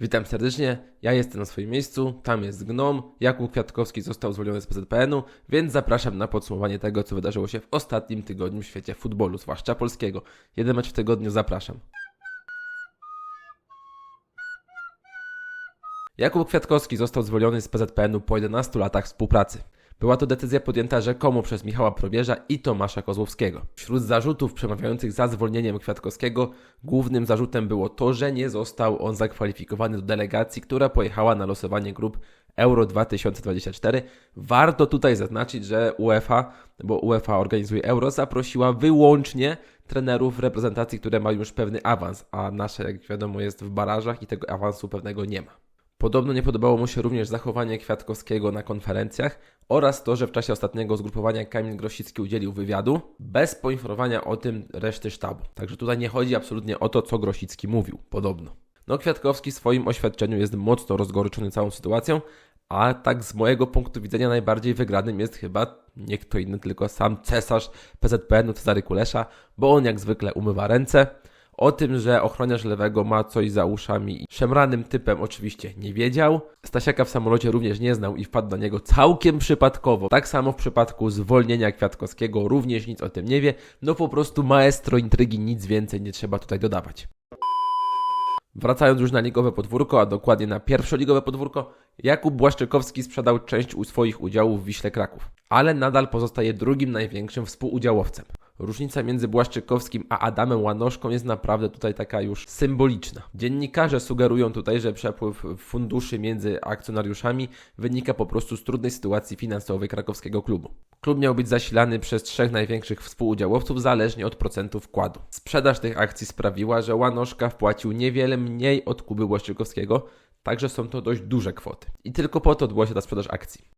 Witam serdecznie, ja jestem na swoim miejscu, tam jest Gnom, Jakub Kwiatkowski został zwolniony z PZPN-u, więc zapraszam na podsumowanie tego, co wydarzyło się w ostatnim tygodniu w świecie futbolu, zwłaszcza polskiego. Jeden mecz w tygodniu, zapraszam. Jakub Kwiatkowski został zwolniony z PZPN-u po 11 latach współpracy. Była to decyzja podjęta rzekomo przez Michała Probierza i Tomasza Kozłowskiego. Wśród zarzutów przemawiających za zwolnieniem Kwiatkowskiego głównym zarzutem było to, że nie został on zakwalifikowany do delegacji, która pojechała na losowanie grup Euro 2024. Warto tutaj zaznaczyć, że UEFA, bo UEFA organizuje Euro, zaprosiła wyłącznie trenerów reprezentacji, które mają już pewny awans, a nasze, jak wiadomo, jest w barażach i tego awansu pewnego nie ma. Podobno nie podobało mu się również zachowanie Kwiatkowskiego na konferencjach oraz to, że w czasie ostatniego zgrupowania Kamil Grosicki udzielił wywiadu bez poinformowania o tym reszty sztabu. Także tutaj nie chodzi absolutnie o to, co Grosicki mówił, podobno. No Kwiatkowski w swoim oświadczeniu jest mocno rozgoryczony całą sytuacją, a tak z mojego punktu widzenia najbardziej wygranym jest chyba nie kto inny, tylko sam cesarz PZPN-u Cezary Kulesza, bo on jak zwykle umywa ręce. O tym, że ochroniarz lewego ma coś za uszami i szemranym typem oczywiście nie wiedział. Stasiaka w samolocie również nie znał i wpadł na niego całkiem przypadkowo. Tak samo w przypadku zwolnienia Kwiatkowskiego również nic o tym nie wie. No po prostu maestro intrygi, nic więcej nie trzeba tutaj dodawać. Wracając już na ligowe podwórko, a dokładnie na pierwszoligowe podwórko, Jakub Błaszczykowski sprzedał część u swoich udziałów w Wiśle Kraków, ale nadal pozostaje drugim największym współudziałowcem. Różnica między Błaszczykowskim a Adamem Łanoszką jest naprawdę tutaj taka już symboliczna. Dziennikarze sugerują tutaj, że przepływ funduszy między akcjonariuszami wynika po prostu z trudnej sytuacji finansowej krakowskiego klubu. Klub miał być zasilany przez trzech największych współudziałowców zależnie od procentu wkładu. Sprzedaż tych akcji sprawiła, że Łanoszka wpłacił niewiele mniej od Kuby Błaszczykowskiego, także są to dość duże kwoty. I tylko po to odbyła się ta sprzedaż akcji.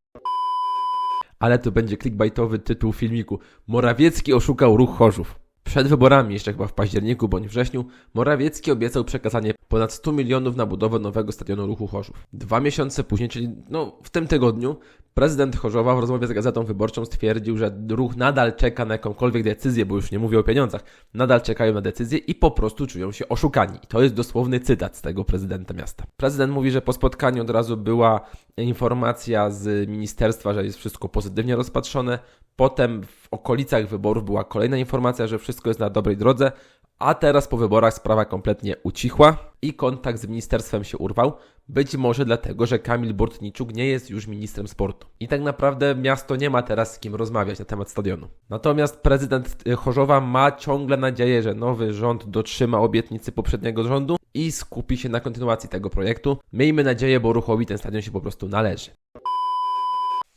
Ale to będzie clickbaitowy tytuł filmiku. Morawiecki oszukał ruch Chorzów. Przed wyborami, jeszcze chyba w październiku bądź wrześniu, Morawiecki obiecał przekazanie ponad 100 milionów na budowę nowego stadionu ruchu Chorzów. Dwa miesiące później, czyli no, w tym tygodniu, prezydent Chorzowa w rozmowie z Gazetą Wyborczą stwierdził, że ruch nadal czeka na jakąkolwiek decyzję, bo już nie mówię o pieniądzach, nadal czekają na decyzję i po prostu czują się oszukani. To jest dosłowny cytat z tego prezydenta miasta. Prezydent mówi, że po spotkaniu od razu była informacja z ministerstwa, że jest wszystko pozytywnie rozpatrzone. Potem w okolicach wyborów była kolejna informacja, że wszystko jest na dobrej drodze, a teraz po wyborach sprawa kompletnie ucichła i kontakt z ministerstwem się urwał. Być może dlatego, że Kamil Bortniczuk nie jest już ministrem sportu. I tak naprawdę miasto nie ma teraz z kim rozmawiać na temat stadionu. Natomiast prezydent y, Chorzowa ma ciągle nadzieję, że nowy rząd dotrzyma obietnicy poprzedniego rządu i skupi się na kontynuacji tego projektu. Miejmy nadzieję, bo ruchowi ten stadion się po prostu należy.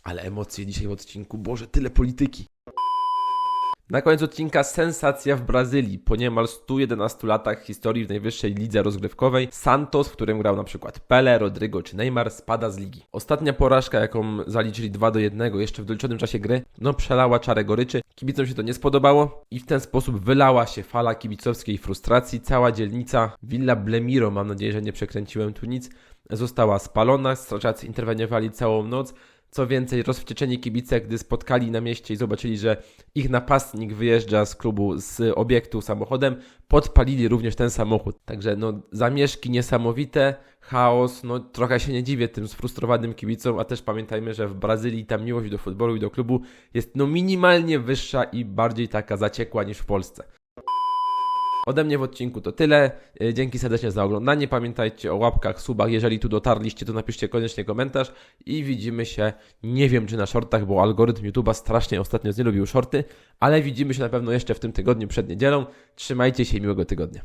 Ale emocje dzisiaj w odcinku, Boże, tyle polityki. Na koniec odcinka sensacja w Brazylii. Po niemal 111 latach historii w najwyższej lidze rozgrywkowej Santos, w którym grał przykład Pele, Rodrigo czy Neymar, spada z ligi. Ostatnia porażka, jaką zaliczyli 2 do 1 jeszcze w doliczonym czasie gry, no przelała czarę goryczy. Kibicom się to nie spodobało i w ten sposób wylała się fala kibicowskiej frustracji. Cała dzielnica Villa Blemiro, mam nadzieję, że nie przekręciłem tu nic, została spalona. Strażacy interweniowali całą noc. Co więcej, rozwścieczeni kibice, gdy spotkali na mieście i zobaczyli, że ich napastnik wyjeżdża z klubu, z obiektu samochodem, podpalili również ten samochód. Także no, zamieszki niesamowite, chaos, no trochę się nie dziwię tym sfrustrowanym kibicom, a też pamiętajmy, że w Brazylii ta miłość do futbolu i do klubu jest no minimalnie wyższa i bardziej taka zaciekła niż w Polsce. Ode mnie w odcinku to tyle. E, Dzięki serdecznie za oglądanie. Pamiętajcie o łapkach, subach. Jeżeli tu dotarliście, to napiszcie koniecznie komentarz i widzimy się, nie wiem czy na shortach, bo algorytm YouTube'a strasznie ostatnio znielubił shorty, ale widzimy się na pewno jeszcze w tym tygodniu przed niedzielą. Trzymajcie się i miłego tygodnia.